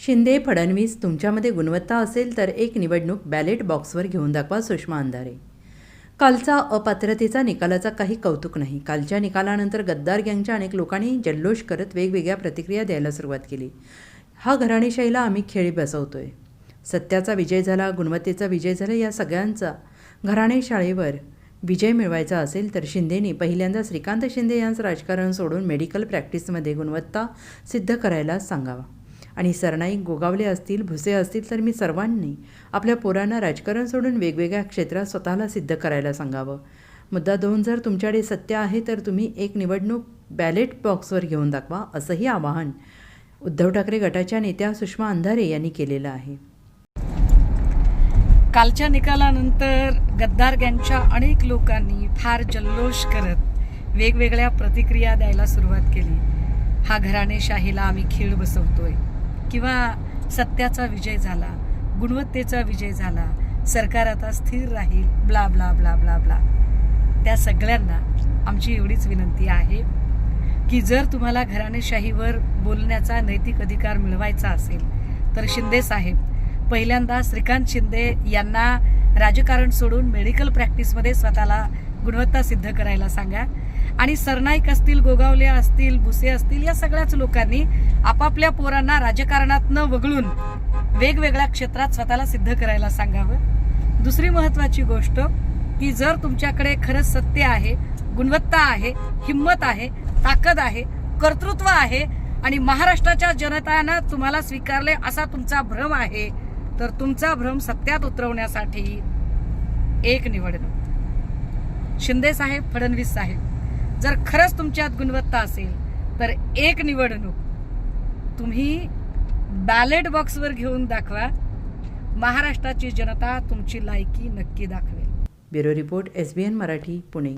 शिंदे फडणवीस तुमच्यामध्ये गुणवत्ता असेल तर एक निवडणूक बॅलेट बॉक्सवर घेऊन दाखवा सुषमा अंधारे. कालचा अपात्रतेचा निकालाचा काही कौतुक नाही. कालच्या निकालानंतर गद्दार गँगच्या अनेक लोकांनी जल्लोष करत वेगवेगळ्या प्रतिक्रिया द्यायला सुरुवात केली. हा घराणेशाहीला आम्ही खेळी बसवतोय. सत्याचा विजय झाला गुणवत्तेचा विजय झाला या सगळ्यांचा घराणेशाळेवर विजय मिळवायचा असेल तर शिंदेने पहिल्यांदा श्रीकांत शिंदे यांचं राजकारण सोडून मेडिकल प्रॅक्टिसमध्ये गुणवत्ता सिद्ध करायला सांगावा. आणि सरनाईक गोगावले असतील भुसे असतील तर मी सर्वांनी आपल्या पोरांना राजकारण सोडून वेगवेगळ्या क्षेत्रात स्वतःला सिद्ध करायला सांगावं. मुद्दा दोन जर तुमच्याकडे सत्य आहे तर तुम्ही एक निवडणूक बॅलेट बॉक्सवर घेऊन दाखवा असंही आवाहन उद्धव ठाकरे गटाच्या नेत्या सुषमा अंधारे यांनी केलेलं आहे. कालच्या निकालानंतर गद्दार गँगच्या अनेक लोकांनी फार जल्लोष करत वेगवेगळ्या प्रतिक्रिया द्यायला सुरुवात केली. हा घराणेशाहीला आम्ही खीळ बसवतोय. किंवा सत्याचा विजय झाला गुणवत्तेचा विजय झाला सरकार आता स्थिर राहील blah blah blah blah blah त्या सगळ्यांना आमची एवढीच विनंती आहे की जर तुम्हाला घराणेशाहीवर बोलण्याचा नैतिक अधिकार मिळवायचा असेल तर शिंदे साहेब पहिल्यांदा श्रीकांत शिंदे यांना राजकारण सोडून मेडिकल प्रॅक्टिसमध्ये स्वतःला गुणवत्ता सिद्ध करायला सांगा. आणि सरनाईक असतील गोगावले असतील भुसे असतील या सगळ्याच लोकांनी आपापल्या पोरांना राजकारणातनं वगळून वेगवेगळ्या क्षेत्रात स्वतःला सिद्ध करायला सांगावं. दुसरी महत्वाची गोष्ट की जर तुमच्याकडे खरंच सत्य आहे गुणवत्ता आहे हिंमत आहे ताकद आहे कर्तृत्व आहे आणि महाराष्ट्राच्या जनतानं तुम्हाला स्वीकारले असा तुमचा भ्रम आहे तर तुमचा भ्रम सत्यात उतरवण्यासाठी एक निवडणूक. शिंदे साहेब फडणवीस साहेब. जर खरंच तुमच्यात गुणवत्ता असेल तर एक निवडणूक तुम्ही बॅलेट बॉक्सवर घेऊन दाखवा. महाराष्ट्राची जनता तुमची लायकी नक्की दाखवेल. Bureau report S B N Marathi Pune.